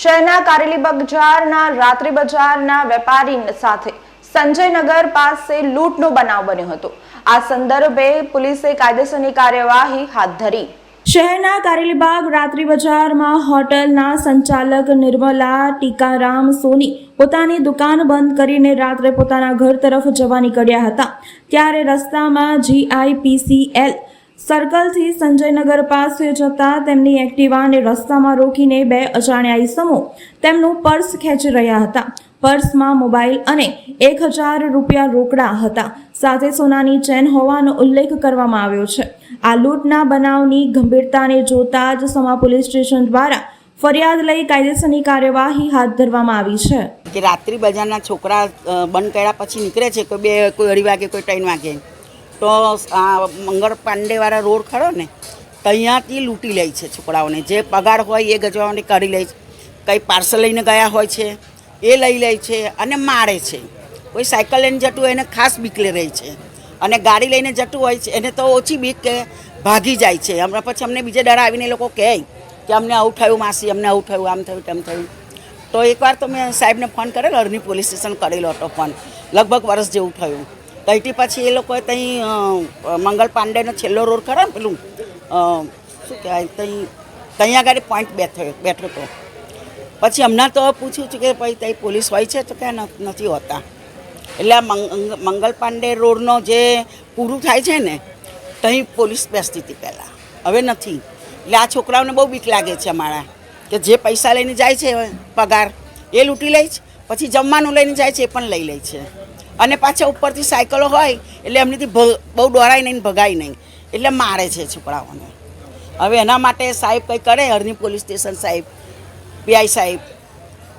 શહેરના કારેલી બજારના, રાત્રિ બજારના વેપારી સાથે સંજયનગર પાસે લૂંટનો બનાવ બન્યો હતો. આ સંદર્ભે પોલીસે કાયદેસરની કાર્યવાહી હાથ ધરી. શહેરના કારેલીબાગ રાત્રિ બજારમાં હોટલના સંચાલક નિર્મલા ટીકારામ સોની પોતાની દુકાન બંધ કરીને રાત્રે પોતાના ઘર તરફ જવા નીકળ્યા હતા. ત્યારે રસ્તામાં જીઆઈપીસીએલ સર્કલથી સંજયનગર પાસે જતા તેમની એક્ટિવાને રસ્તામાં રોકીને બે અજાણ્યા ઈસમો તેમનું પર્સ ખેંચી રહ્યા હતા. પર્સમાં મોબાઈલ અને એક હજાર રૂપિયા રોકડા હતા. સાથે સોનાની ચેન હોવાનો ઉલ્લેખ કરવામાં આવ્યો છે. આ લૂંટના બનાવની ગંભીરતાને જોતા જ સમા પોલીસ સ્ટેશન દ્વારા ફરિયાદ લઈ કાયદેસરની કાર્યવાહી હાથ ધરવામાં આવી છે. કે રાત્રિ બજારના છોકરા બંધ કર્યા પછી નીકળે છે કોઈ બે, કોઈ અઢી વાગે, કોઈ ત્રણ વાગે? તો આ મંગળ પાંડેવાળા રોડ ખરો ને ત્યાંથી લૂંટી લે છે છોકરાઓને. જે પગાર હોય એ ગજવાઓને કરી લે છે. કંઈ પાર્સલ લઈને ગયા હોય છે, એ લઈ લે છે અને મારે છે. કોઈ સાયકલ લઈને જતું હોય એને ખાસ બીક લે રહી છે. અને ગાડી લઈને જતું હોય છે, એને તો ઓછી બીક કે ભાગી જાય છે. હમણાં પછી અમને બીજે ડર આવીને લોકો કહે કે અમને આવું થયું, માસી અમને આવું થયું, આમ થયું, તેમ થયું. તો એકવાર તો મેં સાહેબને ફોન કરેલો અરની પોલીસ સ્ટેશન કરેલો હતો ફોન. લગભગ વર્ષ જેવું થયું. તઈથી પછી એ લોકોએ ત્યાં મંગલ પાંડેનો છેલ્લો રોડ ખરો ને પેલું શું કહેવાય ત્યાં ત્યાં આગળ પોઈન્ટ બેઠો બેઠો હતો પછી હમણાં તો પૂછ્યું છું કે ભાઈ ત્યાં પોલીસ હોય છે તો ક્યાં નથી હોતા. એટલે આ મંગલ પાંડે રોડનો જે પૂરું થાય છે ને ત્યાં પોલીસ બેસતી હતી પહેલાં. હવે નથી. એટલે આ છોકરાઓને બહુ બીક લાગે છે અમારા, કે જે પૈસા લઈને જાય છે, પગાર, એ લૂંટી લે છે, પછી જમવાનું લઈને જાય છે, એ પણ લઈ લે છે. અને પાછા ઉપરથી સાયકલો હોય એટલે એમનીથી બહુ દોડાય નહીં ભગાય નહીં. એટલે મારે છે છોકરાઓને. હવે એના માટે સાહેબ કંઈ કરે? હરની પોલીસ સ્ટેશન સાહેબ, પીઆઈ સાહેબ.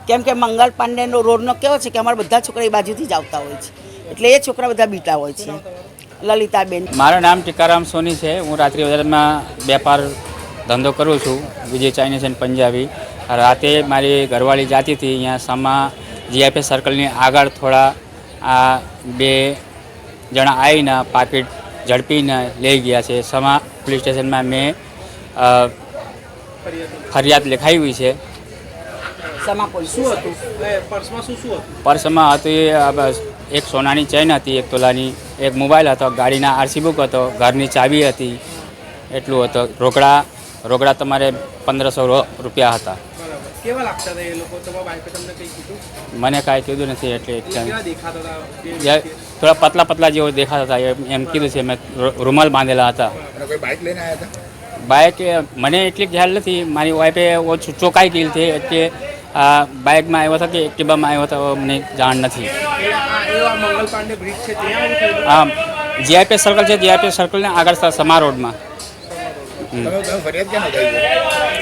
કેમ કે મંગલ પાંડેનો રોડનો કેવો છે કે અમારા બધા છોકરા એ બાજુથી જ આવતા હોય છે. એટલે એ છોકરા બધા બીતા હોય છે. લલિતાબેન. મારું નામ ટીકારામ સોની છે. હું રાત્રિ બજારમાં વેપાર ધંધો કરું છું. Vijay Chinese and Punjabi. રાતે મારી ઘરવાળી જાતી હતી. અહીંયા સમા જીઆઈપી સર્કલની આગળ થોડા આ બે જણા આવીને પાકીટ ઝડપીને લઈ ગયા છે. સમા પોલીસ સ્ટેશનમાં મેં ફરિયાદ લખાવી છે. પર્સમાં હતું? એ પર્સમાં શું શું હતું? પર્સમાં હતી એક સોનાની ચેન હતી એક તોલાની એક મોબાઈલ હતો ગાડીના આરસી બુક હતો ઘરની ચાવી હતી એટલું હતું. રોકડા રોકડા તમારે પંદરસો રૂપિયા હતા. કેવા લાગતા હતા એ લોકો? તમારા બાઈકે તમને કંઈ કીધું? મને કાંઈ કીધું નથી એટલે કેવા દેખાતા હતા? થોડા પતલા પતલા જેવો દેખાતા હતા એમ એમ કીધું છે મેં રૂમાલ બાંધેલા હતા. કોઈ બાઇક લઈને આવ્યા હતા? બાઇક મને એટલી ખ્યાલ નથી મારી વાઈફે ઓછું ચોકાઈ ગયેલી હતી એટલે આ બાઇકમાં આવ્યો હતો કે એક્ટિવામાં આવ્યો હતો મને જાણ નથી. હા આ એવા મંગલ છે ત્યાં આવું જીઆઈપી સર્કલ છે જીઆઈપી સર્કલને આગળ સમા રોડમાં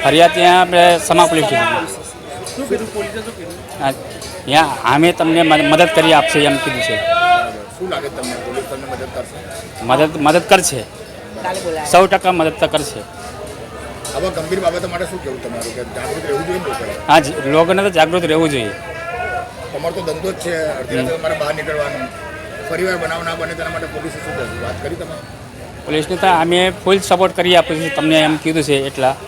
ફરિયાદ ત્યાં આપણે સમા પોલીસ સ્ટેશન શું કીધું પોલીસે શું કીધું ત્યાં અમે તમને મદદ કરી આપશે એમ કીધું છે. શું લાગે તમને? પોલીસ તમને મદદ કરશે? મદદ મદદ કરશે. સૌ ટકા મદદ તો કરશે. આવા ગંભીર બાબતો માટે શું કહેવું તમારું? કે જાગૃત રહેવું જોઈએ હા જ- લોકોને તો જાગૃત રહેવું જોઈએ. તમારો તો ધંધો જ છે. અડધી તમારે બહાર નીકળવાનું. ફરીવાર બનાવ ના બને તેના માટે પોલીસે શું કરશે વાત કરી તમે? પોલીસને તો અમે ફૂલ સપોર્ટ કરી આપીશું તમને એમ કીધું છે એટલા.